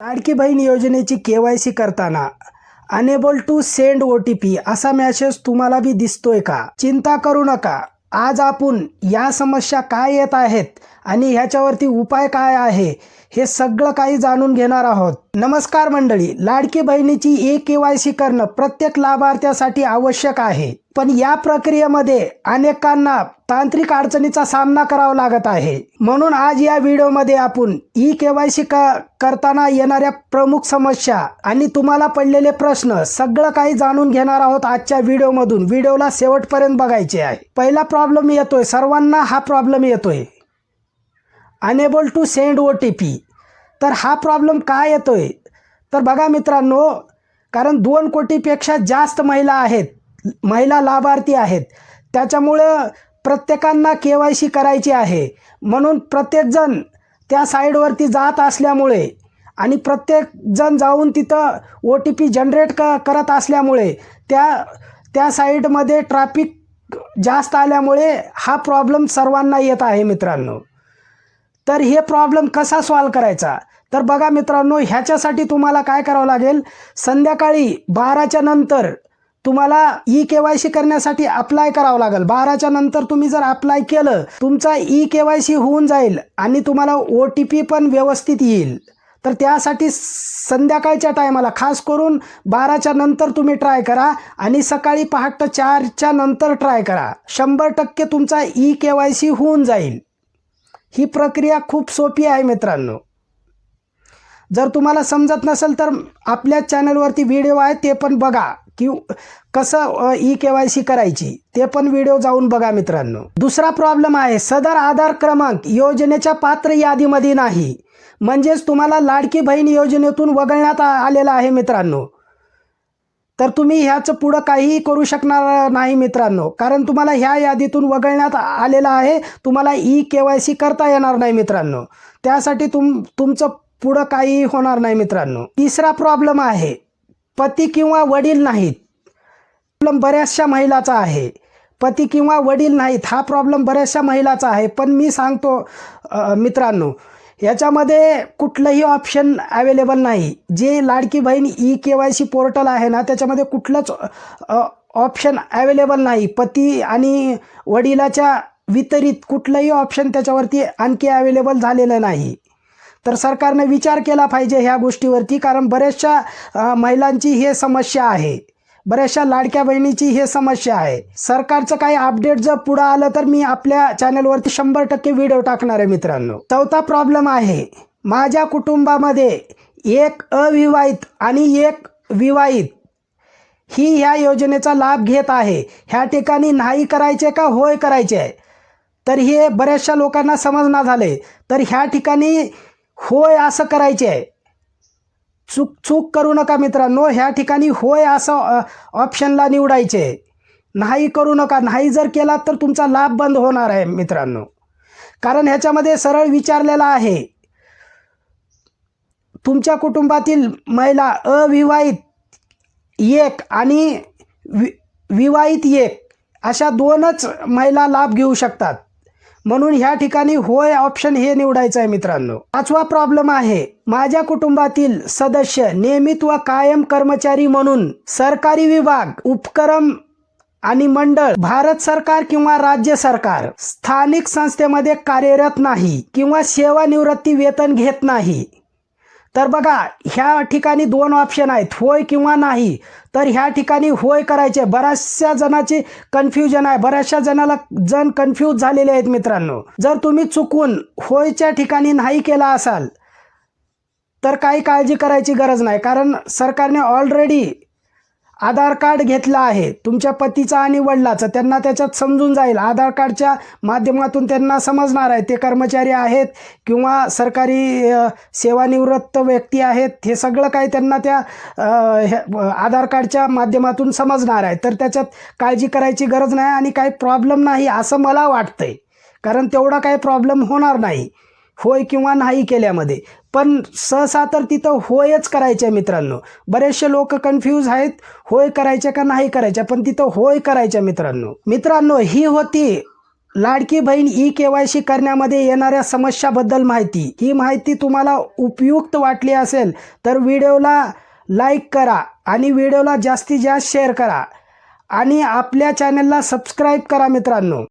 लाडकी बहीण योजनेची K Y C करताना unable to send O T P असा मॅसेज तुम्हाला बी दिसतोय का? चिंता करू नका. आज आपण या समस्या काय येत आहेत आणि ह्याच्यावरती उपाय काय आहे हे सगळं काही जाणून घेणार आहोत. नमस्कार मंडळी लाडकी बहिणीची ए के वाय सी करणं प्रत्येक लाभार्थ्यासाठी आवश्यक आहे. पण या प्रक्रियेमध्ये अनेकांना तांत्रिक अडचणीचा सामना करावा लागत आहे. म्हणून आज या व्हिडिओमध्ये आपण ई के वाय सी करताना येणाऱ्या प्रमुख समस्या आणि तुम्हाला पडलेले प्रश्न सगळं काही जाणून घेणार आहोत आजच्या व्हिडिओमधून. व्हिडिओला शेवटपर्यंत बघायचे आहे. पहिला प्रॉब्लेम येतोय. सर्वांना हा प्रॉब्लेम येतोय. Unable to send O T P तर हा प्रॉब्लेम काय आहे तर बघा मित्रांनो कारण दोन कोटीपेक्षा जास्त महिला आहेत महिला लाभार्थी आहेत. त्याच्यामुळं प्रत्येकांना के वाय सी करायची आहे. म्हणून प्रत्येकजण त्या साईडवरती जात असल्यामुळे आणि प्रत्येकजण जाऊन तिथं ओ टी पी जनरेट क करत असल्यामुळे त्या त्या साईडमध्ये ट्रॅफिक जास्त आल्यामुळे हा प्रॉब्लेम सर्वांना येत आहे मित्रांनो. तर हे प्रॉब्लेम कसा सॉल्व करायचा? तर बघा मित्रांनो ह्याच्यासाठी तुम्हाला काय करावं लागेल? संध्याकाळी बाराच्या नंतर तुम्हाला ई के वाय सी करण्यासाठी अप्लाय करावं लागेल. बाराच्या नंतर तुम्ही जर अप्लाय केलं तुमचा ई के वाय सी होऊन जाईल आणि तुम्हाला ओ टी पी पण व्यवस्थित येईल. तर त्यासाठी संध्याकाळच्या टायमाला खास करून बाराच्या नंतर तुम्ही ट्राय करा आणि सकाळी पहाट चारच्या नंतर ट्राय करा. शंभर टक्के तुमचा ई के वाय सी होऊन जाईल. ही प्रक्रिया खूप सोपी आहे मित्रांनो. जर तुम्हाला समजत नसेल तर आपल्या चॅनलवरती व्हिडिओ आहे ते पण बघा. की कसं ई के वाय सी करायची ते पण व्हिडिओ जाऊन बघा मित्रांनो. दुसरा प्रॉब्लेम आहे सदर आधार क्रमांक योजनेच्या पात्र यादीमध्ये नाही. म्हणजेच तुम्हाला लाडकी बहीण योजनेतून वगळण्यात आलेला आहे मित्रांनो. तर तुम्ही ह्याचं पुढं काहीही करू शकणार नाही मित्रांनो. कारण तुम्हाला ह्या यादीतून वगळण्यात आलेलं आहे. तुम्हाला ई के वाय सी करता येणार नाही मित्रांनो. त्यासाठी तुम तुमचं पुढं काहीही होणार नाही मित्रांनो. तिसरा प्रॉब्लेम आहे. पती किंवा वडील नाहीत. प्रॉब्लेम बऱ्याचशा महिलाचा आहे. पती किंवा वडील नाहीत. हा प्रॉब्लेम बऱ्याचशा महिलाचा आहे. पण मी सांगतो मित्रांनो याच्यामध्ये कुठलंही ऑप्शन अवेलेबल नाही. जे Ladki Bahin E K Y C portal आहे ना त्याच्यामध्ये कुठलंच ऑप्शन अवेलेबल नाही. पती आणि वडिलाच्या वितरित कुठलंही ऑप्शन त्याच्यावरती आणखी अवेलेबल झालेलं नाही. तर सरकारने विचार केला पाहिजे ह्या गोष्टीवरती कारण बऱ्याचशा महिलांची हे समस्या आहे. बऱ्याचशा लाडक्या बहिणीची हे समस्या आहे. सरकारचं काही अपडेट जर पुढं आलं तर मी आपल्या चॅनलवरती शंभर टक्के व्हिडिओ टाकणार आहे मित्रांनो. चौथा प्रॉब्लेम आहे माझ्या कुटुंबामध्ये एक अविवाहित आणि एक विवाहित ही ह्या योजनेचा लाभ घेत आहे. ह्या ठिकाणी नाही करायचे का? होय करायचे. आहे तर हे बऱ्याचशा लोकांना समजना झाले तर ह्या ठिकाणी होय असं करायचे. आहे चूक चूक करू नका मित्रांनो ह्या ठिकाणी होय असं ऑप्शनला निवडायचे. नाही करू नका नाही जर केला तर तुमचा लाभ बंद होणार आहे मित्रांनो. कारण ह्याच्यामध्ये सरळ विचारलेला आहे. तुमच्या कुटुंबातील महिला अविवाहित एक आणि वि विवाहित एक अशा दोनच महिला लाभ घेऊ शकतात. म्हणून ह्या ठिकाणी होय ऑप्शन हे निवडायचं आहे मित्रांनो. पाचवा प्रॉब्लेम आहे माझ्या कुटुंबातील सदस्य नियमित व कायम कर्मचारी म्हणून सरकारी विभाग उपक्रम आणि मंडळ भारत सरकार किंवा राज्य सरकार स्थानिक संस्थेमध्ये कार्यरत नाही किंवा सेवानिवृत्ती वेतन घेत नाही. तर बघा ह्या ठिकाणी दोन ऑप्शन आहेत होय किंवा नाही. तर ह्या ठिकाणी होय करायचे. बऱ्याचशा जणाची कन्फ्युजन आहे. बऱ्याचशा जणाला जण कन्फ्यूज झालेले आहेत मित्रांनो. जर तुम्ही चुकून होयच्या ठिकाणी नाही केला असाल तर काही काळजी करायची गरज नाही. कारण सरकारने ऑलरेडी आधार कार्ड घेतलं आहे. तुमच्या पतीचा आणि वडिलाचं. त्यांना त्याच्यात समजून जाईल. आधार कार्डच्या माध्यमातून त्यांना समजणार आहे. ते कर्मचारी आहेत किंवा सरकारी सेवानिवृत्त व्यक्ती आहेत. हे सगळं काही त्यांना त्या हे- आधार कार्डच्या माध्यमातून समजणार आहे. तर त्याच्यात काळजी करायची गरज नाही आणि काही प्रॉब्लेम नाही असं मला वाटतंय. कारण तेवढा काही प्रॉब्लेम होणार नाही. होय किंवा नाही केल्यामध्ये. पण सहसा तर तिथं होयच करायचे मित्रांनो. बरेचसे लोक कन्फ्यूज आहेत होय करायचे का नाही करायचे पण तिथं होय करायच्या मित्रांनो. मित्रांनो ही होती Ladki Bahin E K Y C करण्यामध्ये येणाऱ्या समस्याबद्दल माहिती. ही माहिती तुम्हाला उपयुक्त वाटली असेल तर व्हिडिओला लाईक करा आणि व्हिडिओला जास्तीत जास्त शेअर करा. आणि आपल्या चॅनलला सबस्क्राईब करा मित्रांनो.